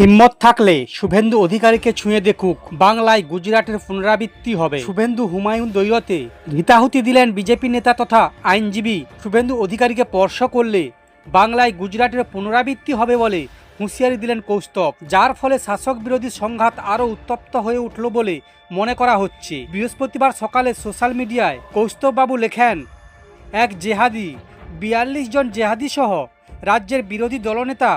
হিম্মত থাকলে শুভেন্দু অধিকারীকে ছুঁয়ে দেখুক, বাংলায় গুজরাটের পুনরাবৃত্তি হবে। শুভেন্দু হুমায়ুন দৈরতে হিতাহুতি দিলেন বিজেপি নেতা তথা আইনজীবী। শুভেন্দু অধিকারীকে স্পর্শ করলে বাংলায় গুজরাটের পুনরাবৃত্তি হবে বলে হুঁশিয়ারি দিলেন কৌস্তব, যার ফলে শাসক বিরোধী সংঘাত আরও উত্তপ্ত হয়ে উঠল বলে মনে করা হচ্ছে। বৃহস্পতিবার সকালে সোশ্যাল মিডিয়ায় কৌস্তববাবু লেখেন, এক জেহাদি, বিয়াল্লিশ জন জেহাদি সহ রাজ্যের বিরোধী দলনেতা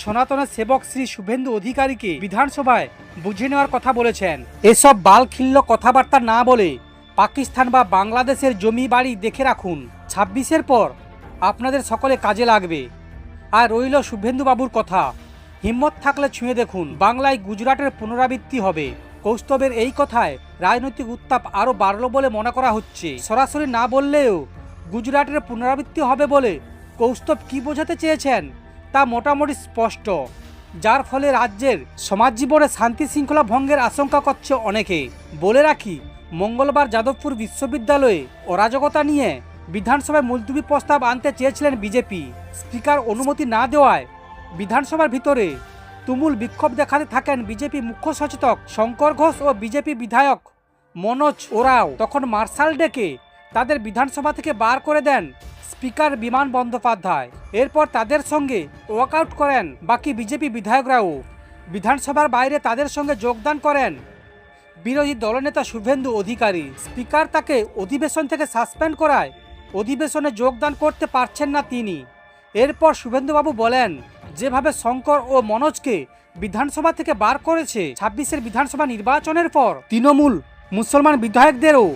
সনাতনের সেবক শ্রী শুভেন্দু অধিকারীকে বিধানসভায় বুঝে নেওয়ার কথা বলেছেন। এসব বালখিল্য কথাবার্তা না বলে পাকিস্তান বা বাংলাদেশের জমি বাড়ি দেখে রাখুন। ছাব্বিশের পর আপনাদের সকলে কাজে লাগবে। আর রইল শুভেন্দু বাবুর কথা। হিম্মত থাকলে ছুঁয়ে দেখুন, বাংলায় গুজরাটের পুনরাবৃত্তি হবে। কৌস্তবের এই কথায় রাজনৈতিক উত্তাপ আরও বাড়ল বলে মনে করা হচ্ছে। সরাসরি না বললেও গুজরাটের পুনরাবৃত্তি হবে বলে কৌস্তব কি বোঝাতে চেয়েছেন? তা মোটামুটি স্পষ্ট, যার ফলে রাজ্যের সমাজ জীবনে শান্তি শৃঙ্খলা ভঙ্গের আশঙ্কা করছে অনেকে। বলে রাখি, মঙ্গলবার যাদবপুর বিশ্ববিদ্যালয়ে অরাজকতা নিয়ে বিধানসভায় মুলতুবি প্রস্তাব আনতে চেয়েছিলেন বিজেপি। স্পিকার অনুমতি না দেওয়ায় বিধানসভার ভিতরে তুমুল বিক্ষোভ দেখাতে থাকেন বিজেপি মুখ্য সচেতক শঙ্কর ঘোষ ও বিজেপি বিধায়ক মনোজ ওরাও। তখন মার্শাল ডেকে তাদের বিধানসভা থেকে বার করে দেন স্পিকার বিমান বন্দ্যোপাধ্যায়। এরপর তাদের সঙ্গে ওয়াকআউট করেন বাকি বিজেপি বিধায়করাও। বিধানসভার বাইরে তাদের সঙ্গে যোগদান করেন বিরোধী দলনেতা শুভেন্দু অধিকারী। স্পিকার তাকে অধিবেশন থেকে সাসপেন্ড করায় অধিবেশনে যোগদান করতে পারছেন না তিনি। এরপর শুভেন্দুবাবু বলেন, যেভাবে শঙ্কর ও মনোজকে বিধানসভা থেকে বার করেছে, ছাব্বিশের বিধানসভা নির্বাচনের পর তৃণমূল মুসলমান বিধায়কদেরও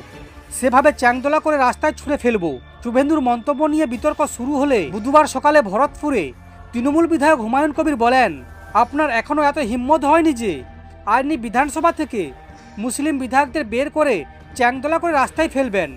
সেভাবে চ্যাংদোলা করে রাস্তায় ছুঁড়ে ফেলব। শুভেন্দুর মন্তব্য নিয়ে বিতর্ক শুরু হলে বুধবার সকালে ভরতপুরে তৃণমূল বিধায়ক হুমায়ুন কবির বলেন, আপনার এখনও এত হিম্মত হয়নি যে আইনি বিধানসভা থেকে মুসলিম বিধায়কদের বের করে চ্যাংদোলা করে রাস্তায় ফেলবেন।